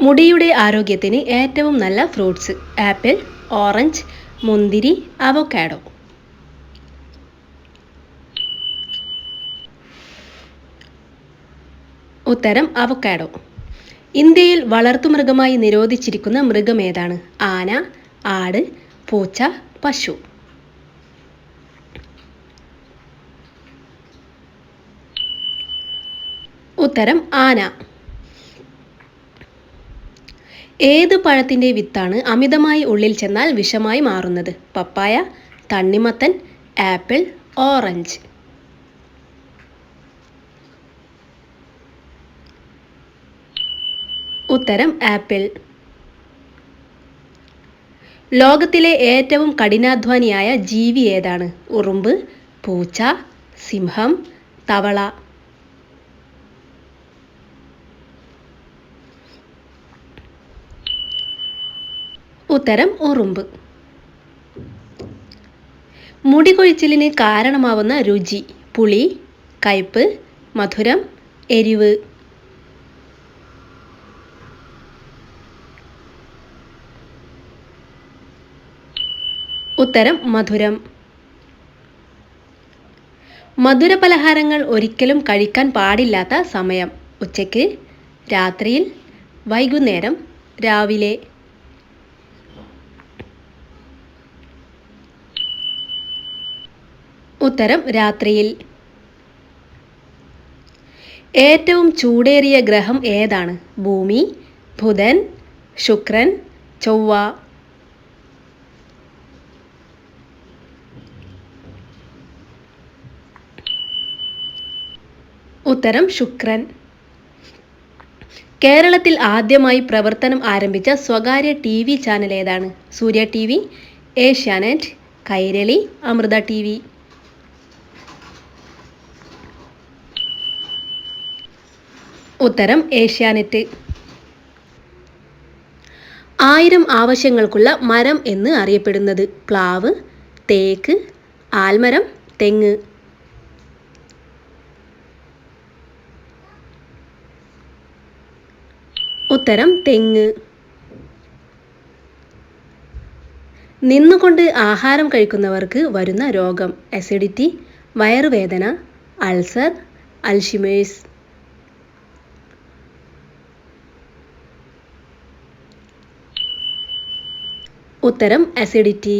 മുടിയുടെ ആരോഗ്യത്തിന് ഏറ്റവും നല്ല ഫ്രൂട്ട്സ് ആപ്പിൾ ഓറഞ്ച് മുന്തിരി അവക്കാഡോ. ഉത്തരം അവക്കാഡോ. ഇന്ത്യയിൽ വളർത്തുമൃഗമായി നിരോധിച്ചിരിക്കുന്ന മൃഗം ഏതാണ്? ആന ആട് പൂച്ച പശു. ഉത്തരം ആന. ഏത് പഴത്തിന്റെ വിത്താണ് അമിതമായി ഉള്ളിൽ ചെന്നാൽ വിഷമായി മാറുന്നത്? പപ്പായ തണ്ണിമത്തൻ ആപ്പിൾ ഓറഞ്ച്. ഉത്തരം ആപ്പിൾ. ലോകത്തിലെ ഏറ്റവും കഠിനാധ്വാനിയായ ജീവി ഏതാണ്? ഉറുമ്പ് പൂച്ച സിംഹം തവള. ഉത്തരം ഉറുമ്പ്. മുടി കൊഴിച്ചിലിന് കാരണമാവുന്ന രുചി പുളി കയ്പ് മധുരം എരിവ്. ഉത്തരം മധുരം. മധുര പലഹാരങ്ങൾ ഒരിക്കലും കഴിക്കാൻ പാടില്ലാത്ത സമയം ഉച്ചയ്ക്ക് രാത്രിയിൽ വൈകുന്നേരം രാവിലെ. ഉത്തരം രാത്രിയിൽ. ഏറ്റവും ചൂടേറിയ ഗ്രഹം ഏതാണ്? ഭൂമി ബുധൻ ശുക്രൻ ചൊവ്വ. ഉത്തരം ശുക്രൻ. കേരളത്തിൽ ആദ്യമായി പ്രവർത്തനം ആരംഭിച്ച സ്വകാര്യ ടി വി ചാനൽ ഏതാണ്? Surya T V Asianet Kairali Amrita T V. ഉത്തരം ഏഷ്യാനെറ്റ്. ആയിരം ആവശ്യങ്ങൾക്കുള്ള മരം എന്ന് അറിയപ്പെടുന്നത് പ്ലാവ് തേക്ക് ആൽമരം തെങ്ങ്. ഉത്തരം തെങ്ങ്. നിന്നുകൊണ്ട് ആഹാരം കഴിക്കുന്നവർക്ക് വരുന്ന രോഗം അസിഡിറ്റി വയറുവേദന അൾസർ അൽഷിമേഴ്സ് ഉത്തരം അസിഡിറ്റി